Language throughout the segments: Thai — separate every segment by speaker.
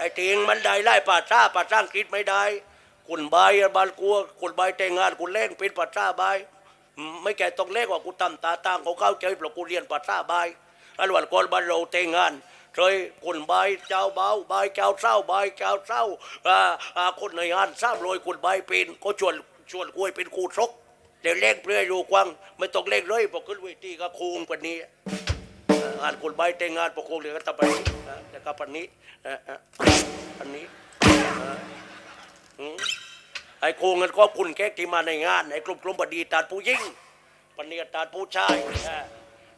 Speaker 1: ไอ้ติงมันได้ไล่ป่าชาป่าชางกฤษไม่ได้คุณใบายบานกลัวคุณใบายแต่งงานคุณเล่งเป็นป่าชาใบายไม่แก่ต้องเล่กว่ากูตำตาตั้งเขาเข้าใจเพราะกูเรียนป่าชาใบายอันวันก่อนบ้านเราแต่งงานเคยคุณใบายเจ้าเบาใบายเจ้าเศร้าใบายเจ้าเศร้าอ่าอ่าคนในงานทราบรวยคุณใบายเป็นก็ชวนชวนคุยเป็นครูชกเดี๋ยวเล่งเพื่อดูกวางไม่ต้องเล่งเลยพอกขึ้นเวทีก็คูงกว่านี้ งานคนใบแต่งงานปกครองเรียกันตะปันนี้อะแล้วก็ปันนี้อันนี้ไอ้โคงกันก็คุณแก๊กที่มาในงานไอ้กลุ่มกลุ่มบดีตาดผู้ยิ่งปันนี้ตาดผู้ชาย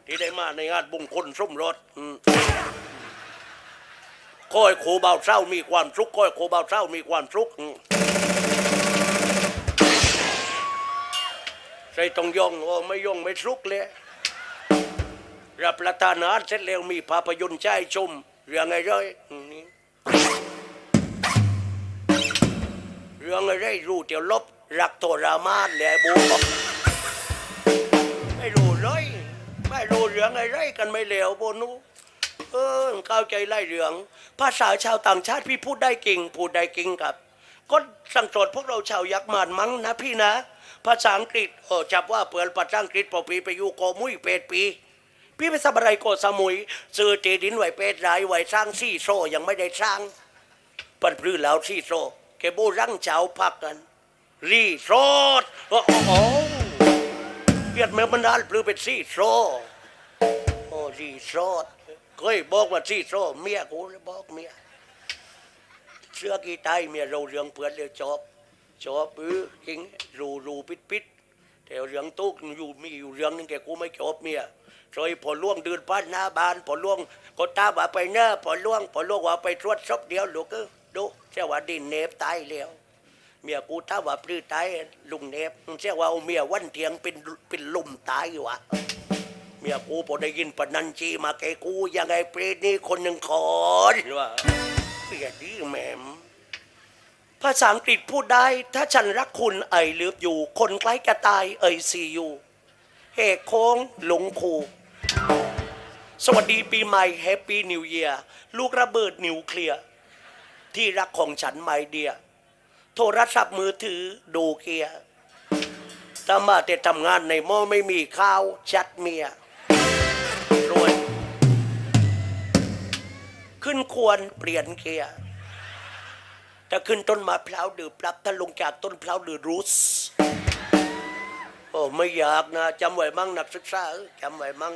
Speaker 1: ที่ได้มาในงานบุงคลสมรสอืมก้อยโคเบาเศร้ามีความสุขก้อยโคเบาเศร้ามีความสุขใส่ต้องยองโอ้ไม่ยองไม่สุกเลย รับประทานอาหารเสร็จแล้วมีภาพยนตร์ใช้ชม เรื่องอะไรอืมนี่เรื่องอะไรรู้เดี๋ยวลบ รักโทรมานแหละบูบอกไม่รู้เลยไม่รู้เรื่องอะไรกันไม่เหลวโบนูเออเข้าใจไล่เรื่อง ภาษาชาวต่างชาติพี่พูดได้เก่งพูดได้เก่งครับก็สั่งสอนพวกเราชาวยักษ์มานมั้งนะพี่นะ ภาษาอังกฤษเออจับว่าเปิดภาษาอังกฤษพอปีไปอยู่โกมุ้ยเป็ดปี พี่ไปทำอะไรโกสมุยซื้อเจดินไหวเป็ดรายไหวสร้างซี่โซยังไม่ได้สร้างปันพลื้แล้วซี่โซแกโบรั่งเจ้าพักกันรีโซดโอ้โหเกียดแม่มันนานพลื้เป็นซี่โซโอ้รีโซดเคยบอกว่าซี่โซเมียกูเลยบอกเมียเสื้อกีไตเมียเราเรื่องเปื่อนเลยจอบจอบเออจริงรูรูปิดปิดแต่เรื่องตุ๊กอยู่มีอยู่เรื่องนึงแกกูไม่จบเมีย ซอยพอล่วงเดินผ่านหน้าบ้านพอล่วงก็ตาว่าไปเน้อพอล่วงพอล่วงว่าไปตรวจศพเดียวลูกเออดูเจ้าว่าดินเนบตายแล้วเมียกูถ้าว่าปลื้ตายลุงเนบเจ้าว่าเอาเมียวันเทียงเป็นเป็นลุมตายวะเมียกูพอได้ยินปนันจีมาแกกูยังไงเปรตนี่คนหนึ่งขอนว่าเมียดีแม่มภาษาอังกฤษพูดได้ ถ้าฉันรักคุณไอเลือบอยู่ คนใกล้จะตายเอยซีอยู่เฮกโค้งหลงคู สวัสดีปีใหม่แฮปปี้นิวเ a ียร์ลูกระเบิดนิวเคลียร์ที่รักของฉันไมเดีย โทรศัพท์มือถือดูเกียร์ถ้ามาแต่ทำงานในหม้อไม่มีข้าวชัดเมียรวย ขึ้นควรเปลี่ยนเกียร์ถ้าขึ้นต้นมะพร้าวดือปรับถ้าลงจากต้นพร้าวดือรูสโอ้ไม่อยากนะจำไว้มั่งนักศึกษาจำไว้มั่ง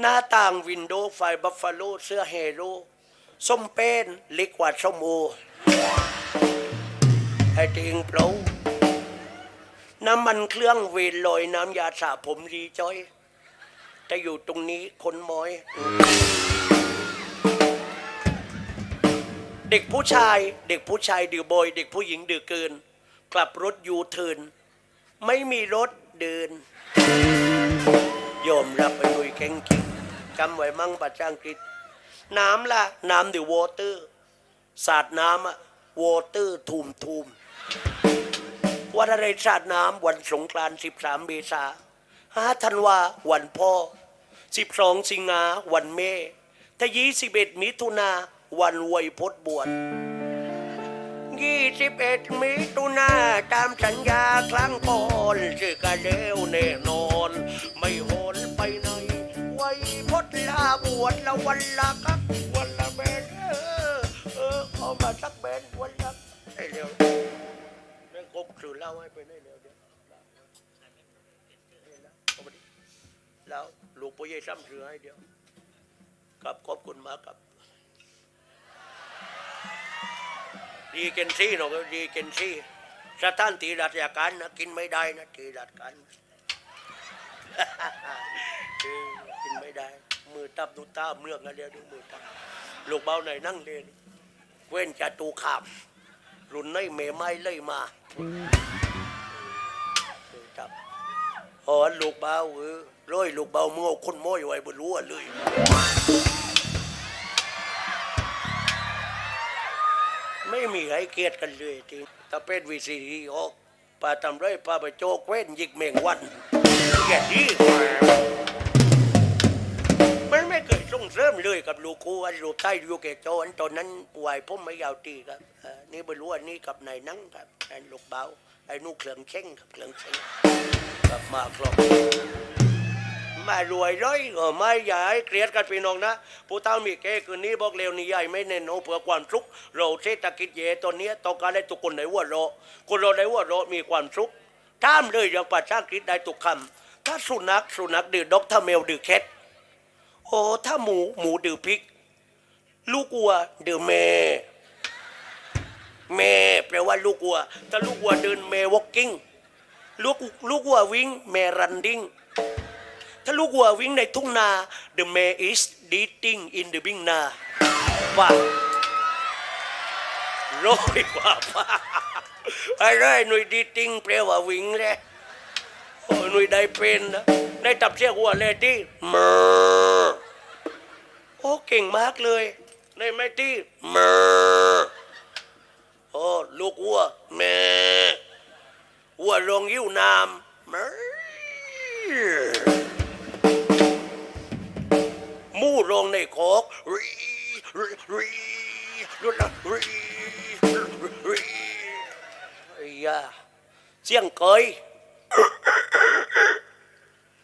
Speaker 1: หน้าต่างวินโดว์ไฟบัฟฟาโลเสื้อเฮโร่ส้มเป็นเล็กกว่าส้มโอไอ้ติงเปล่าน้ำมันเครื่องเวลลอยน้ำยาสระผมรีจอย แต่อยู่ตรงนี้คนมอย เด็กผู้ชาย เด็กผู้ชายดื้อบอย เด็กผู้หญิงดื้อเกิน กลับรถยูเทินไม่มีรถเดิน ยอมรับไปด้วยแข็งคิง จำไว้มั่งปัจจังกฤษ น้ำล่ะ น้ำดิวอเตอร์สาดน้ำอะวอเตอร์ทูมทูมวันอะไรสาดน้ำวันสงกรานต์13เมษาห้าธันวาวันพ่อ12สิงหาวันแม่ถ้า21มิถุนาวันไวชยพจน์บวช21มิถุนาตามสัญญาครั้งก่อนชื่อกันเร็วแน่นอน ไม่โห ลาบวชละวันละกักวันละเบนเออเออเอามาสักเบนวันละไอ้เร็วเรื่งกบสื่อเล่าให้ไปได้เร็วเดี๋ยวแล้วลูกพ่อใหญ่ซ้ำสื่อให้เดียวครับขอบคุณมากครับดีเกนซี่เราก็ดีเกนซี่สถานตีราชการนะกินไม่ได้นะตีราชการ กินไม่ได้ มือตับดูตาเมือกนะเดียวดูมือตับลูกเบาไหนนั่งเรียนเว้นจตูขามรุ่นในเมไม้เลยมามือตับอ๋อลูกเบาเออร้อยลูกเบาเมื่อคนโม้ยไว้บนรั้วเลยไม่มีใครเกลียดกันเลยจริงถ้าเป็นวีซีออกป้าทำไรป้าไปโจกเว้นยิกเมงวันแก่ดีกว่า เส่งเริ่มเลยกับลูกคูอันรูปใต้ยูเกโจอันตอนนั้นป่วยผมไม่ยาวตีครับนี่ไม่รู้อันนี้กับนายนั่งครับอันลูกเบาไอ้นู่เครื่องเช่งครับเครื่องเช่งกับมาครบมารวยร้อยก็ไม่ใหญ่เกลียดกันพี่น้องนะผู้เฒ่ามีแก่คืนนี้บอกเร็วนี่ใหญ่ไม่แน่นอนเผื่อความสุขเราเศรษฐกิจเย่ตอนนี้ต้องการได้ทุกคนในหัวเรคนเราในหัวเรมีความสุขตามเลยอย่างภาษาอังกฤษได้ทุกคำถ้าสุนัขสุนัขดื้อด็อกถ้าแมวดื้อแคท โอ้ถ้าหมูหมูดือพริก ลูกวัวดือแม่ แม่แปลว่าลูกวัว ถ้าลูกวัวเดินแม่วอกกิ้งลูกลูกวัววิ่งแม่รันดิ้งถ้าลูกวัววิ่งในทุ่งนา the mare is eating in the bing นาว่าโรยกว่าป้าอะไรหน่วยดีติ้งแปลว่าวิ่งเลยหนุ่ยได้เป็นนะได้ตับเสียหัวเลยที่มอ โอ้เก่งมากเลยในไม่ที่เมอโอ้ลูกวัวแม่วัวลงยิ้วน้ำเมอหมู่ลงในโคกรีรีรีรีรีรีไอ้ยาเสียงเกย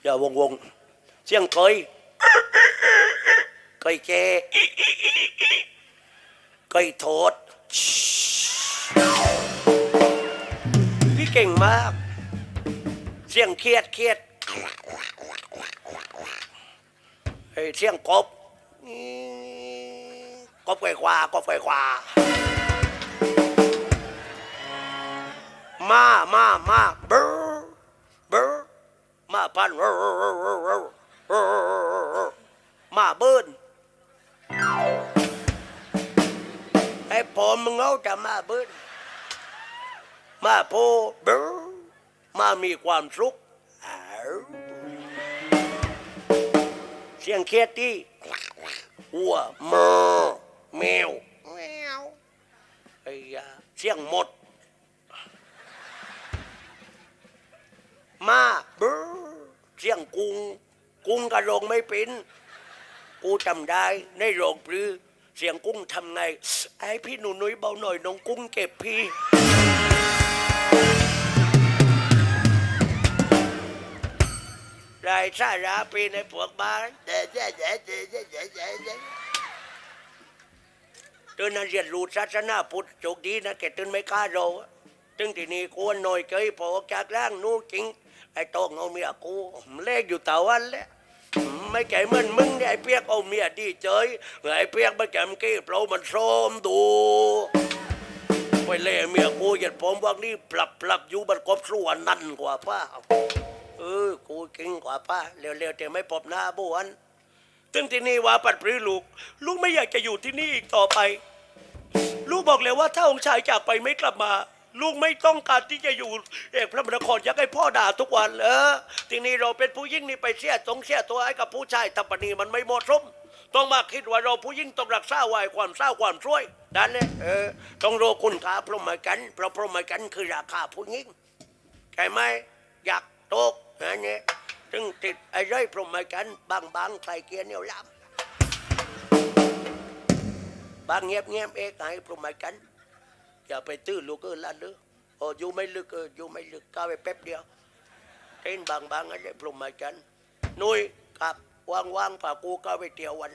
Speaker 1: อย่าวงวงเสียงเคย เคยแกเคยโทษ พี่เก่งมาก เสียงเครียดเครียดเฮ้ยเสียงกบกบไฟควากบไฟความามามาเบอร์เบอร์มาพันมาเบิ้น ไอ้ผมมึงเอาจะมาเบิ้นมาโพเบอร์มามีความสุขอ้าวเสียงเครียดที่วัวเมอแมวแมวไอ้ยาเสียงหมด มาเบ้อเสียงกุงกุงกระโรงไม่เป็น กูจำได้ในโรงปลือเสียงกุ้งทำไง ไอ้พี่หนูนุ้ยเบาหน่อยน้องกุ้งเก็บพี่รายสาระปีในพวกบ้านเจ๊เจ๊เจ๊เจ๊เจ๊เจ๊เจ๊เจ๊ตื่นนั้นเรียนรู้ศาสนาพุทธโชคดีนะแกตื่นไม่กล้าเราตึงที่นี่กวนหน่อยเกยพอจากร่างนู้จริงไอ้โต้องเอาเมียกูเล่อยู่ตาวันแล้ว ไม่แก่เหมือนมึงเนี่ยไอ้เปียกเอาเมียดีเจยไอ้เปียกไม่แก่มกี้เปล่ามันโซมดูไปเล่เมียกูเหยียดผมว่านี่ปรับปรับอยู่บันกบส่วนนั่นกว่าป้าเออกูก่งกว่าป้าเร็วๆแต่ไม่พบหน้าบ้วนตึงที่นี่ว่าปัดปรือลูก ลูกไม่อยากจะอยู่ที่นี่อีกต่อไป ลูกบอกเลยว่าถ้าองค์ชายจากไปไม่กลับมา ลูกไม่ต้องการที่จะอยู่เอกพระมนครอยากให้พ่อด่าทุกวันเออทีนี้เราเป็นผู้ยิ่งนี่ไปเสียตรงเสียตัวให้กับผู้ชายทัปนีมันไม่เหมาะสมต้องมาคิดว่าเราผู้ยิ่งต้องรักษาไว้ความเศร้าความช่วยดันเลยเออต้องโรคุณค่าพรหมกันเพราะพรหมกันคือราคาผู้ยิ่งใช่ไหมอยากโตกนะเนี่ยถึงติดไอ้ไรพรหมกันบางบางใครเกียร์เนียวลำบางเงียบเงียบเอกไอ้พรหมกัน อย่าไปตื้อลูกเออลั่นเด้อโอ้อยู่ไม่ลึกเอออยู่ไม่ลึกก้าวไปแป๊บเดียวเต้นบางบางๆอะไรพรหมจันนุ้ยกับว่างๆฝากกูก้าวไปเตียววัน